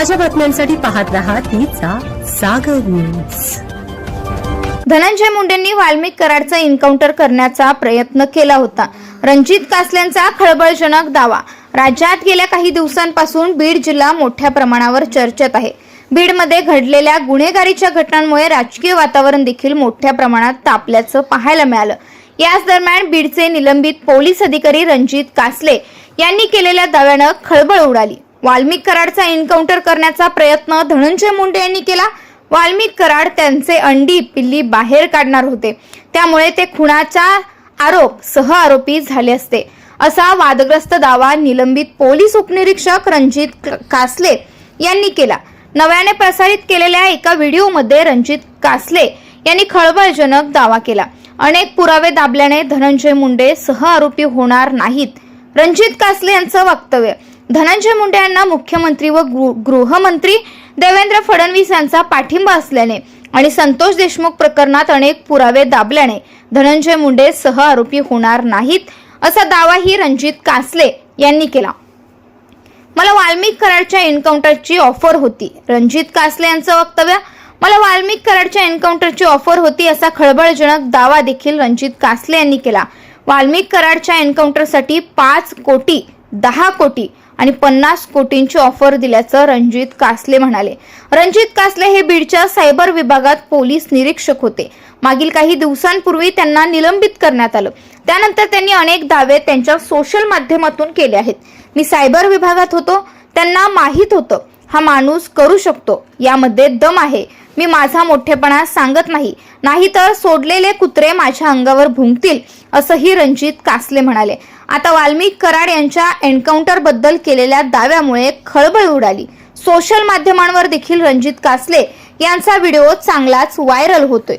ताज्या बातम्यांसाठी पाहत राहा तिचा सागर न्यूज धनंजय मुंडेंनी वाल्मिक कराडचा एन्काउंटर करण्याचा प्रयत्न केला होता. रणजित कासल्यांचा खळबळजनक दावा. राज्यात गेल्या काही दिवसांपासून बीड जिल्हा मोठ्या प्रमाणावर चर्चेत आहे. बीडमध्ये घडलेल्या गुन्हेगारीच्या घटनांमुळे राजकीय वातावरण देखील मोठ्या प्रमाणात तापल्याचं पाहायला मिळालं. याच दरम्यान बीडचे निलंबित पोलीस अधिकारी रणजित कासले यांनी केलेल्या दाव्यानं खळबळ उडाली. वाल्मिक कराडचा एन्काउंटर करण्याचा प्रयत्न धनंजय मुंडे यांनी केला. वाल्मिक कराड त्यांचे अंडी पिल्ली बाहेर काढणार होते. त्यामुळे ते खुणाचा आरोप सह आरोपी झाले असते. असा वादग्रस्त दावा निलंबित पोलीस उपनिरीक्षक रणजित कासले यांनी केला. नव्याने प्रसारित केलेल्या एका व्हिडिओमध्ये रणजित कासले यांनी खळबळजनक दावा केला. अनेक पुरावे दाबल्याने धनंजय मुंडे सह आरोपी होणार नाहीत. रणजित कासले यांचं वक्तव्य धनंजय मुंडे यांना मुख्यमंत्री व गृ- गृहमंत्री देवेंद्र फडणवीस यांचा पाठिंबा असल्याने आणि संतोष देशमुख प्रकरणात अनेक पुरावे दाबल्याने धनंजय मुंडे सह आरोपी होणार नाहीत असा दावाही रणजित कासले यांनी केला. मला वाल्मिक कराडच्या एन्काउंटरची ऑफर होती. रणजित कासले यांचं वक्तव्य मला वाल्मिक कराडच्या एन्काउंटरची ऑफर होती असा खळबळजनक दावा देखील रणजित कासले यांनी केला. वाल्मिक कराडच्या एन्काउंटरसाठी पाच कोटी दहा कोटी आणि पन्नास कोटींची ऑफर दिल्याचं रणजित कासले म्हणाले. रणजित कासले हे बीडच्या सायबर विभागात पोलीस निरीक्षक होते. मागील काही दिवसांपूर्वी त्यांना निलंबित करण्यात आलं. त्यानंतर त्यांनी अनेक दावे त्यांच्या सोशल माध्यमातून केले आहेत. मी सायबर विभागात होतो त्यांना माहीत होतं. हा माणूस करू शकतो. यामध्ये दम आहे. मी माझा मोठेपणा सांगत नाही. नाहीतर सोडलेले कुत्रे माझ्या अंगावर भुंकतील असंही रणजित कासले म्हणाले. आता वाल्मिक कराड यांच्या एन्काउंटरबद्दल केलेल्या दाव्यामुळे खळबळ उडाली. सोशल माध्यमांवर देखील रणजित कासले यांचा व्हिडिओ चांगलाच व्हायरल होतोय.